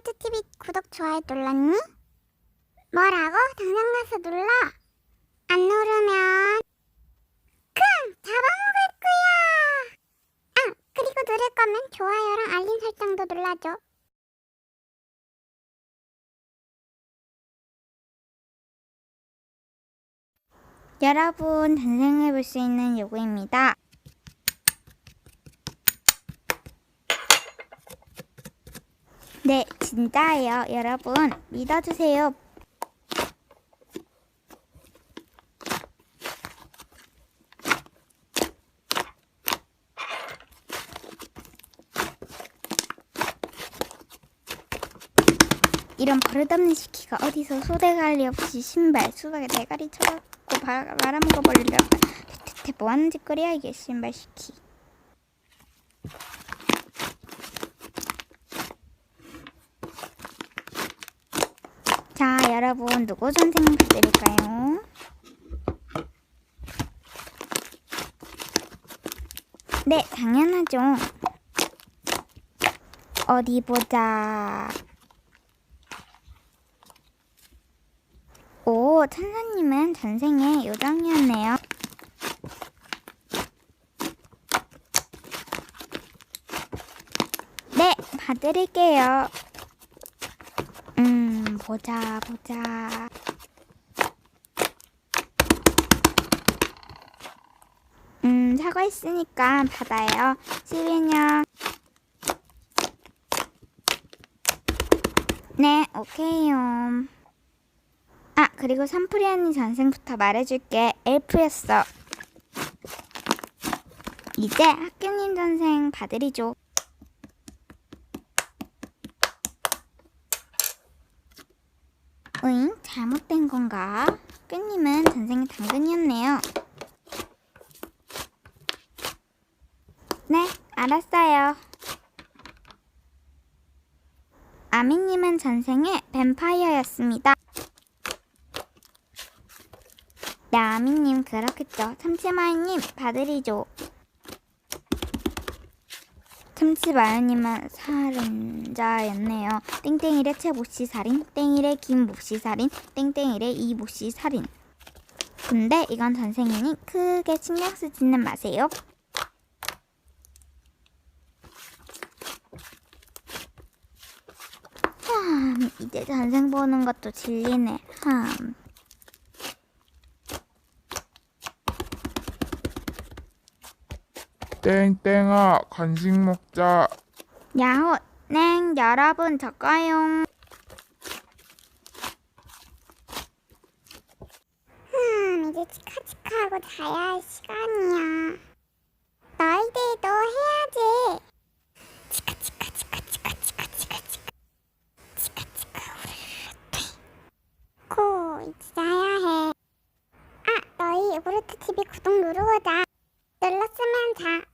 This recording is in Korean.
요구르트TV 구독, 좋아요 눌렀니? 뭐라고? 당장 가서 눌러! 안 누르면 그냥 잡아먹을 거야! 아, 그리고 누를 거면 좋아요랑 알림 설정도 눌러줘. 여러분, 탄생해 볼수 있는 요구입니다. 네, 진짜예요. 여러분, 믿어주세요. 이런 버릇없는 시키가 어디서 소대가리 없이 신발 수박에 대가리 쳐갖고 바- 말아먹어 버리려고 대체 뭐하는 짓거리야 이게 신발 시키 자 여러분 누구 선생 부드릴까요? 네 당연하죠 어디 보자 오, 천사님은 전생에 요정이었네요. 네, 봐드릴게요. 음, 보자, 보자. 음, 사과 있으니까 받아요. 11년. 네, 오케이요. 아, 그리고 산프리 언니 전생부터 말해줄게. 엘프였어. 이제 학교님 전생 받으리죠. 으잉? 잘못된 건가? 학교님은 전생이 당근이었네요. 네, 알았어요. 아미님은 전생에 뱀파이어였습니다. 네, 아미님 그렇겠죠. 참치마이님 받으리죠. 참치마요님은 살인자였네요. 땡땡이의 최모씨 살인, 땡이의 김모씨 살인, 땡땡이의 이모씨 살인. 근데 이건 전생이니 크게 신경 쓰지는 마세요. 참, 이제 전생 보는 것도 질리네. 참. 땡땡아 간식 먹자 야호, 네, 여러분 저거용. 음, 이제 치카치카하고 자야 할 시간이야. 너희들도 해야지. 치카치카 치카치카 치카치카 치카 치카치카 코 이제 자야 해. 아, 너희 요구르트 TV 구독 누르고 자. Samantha.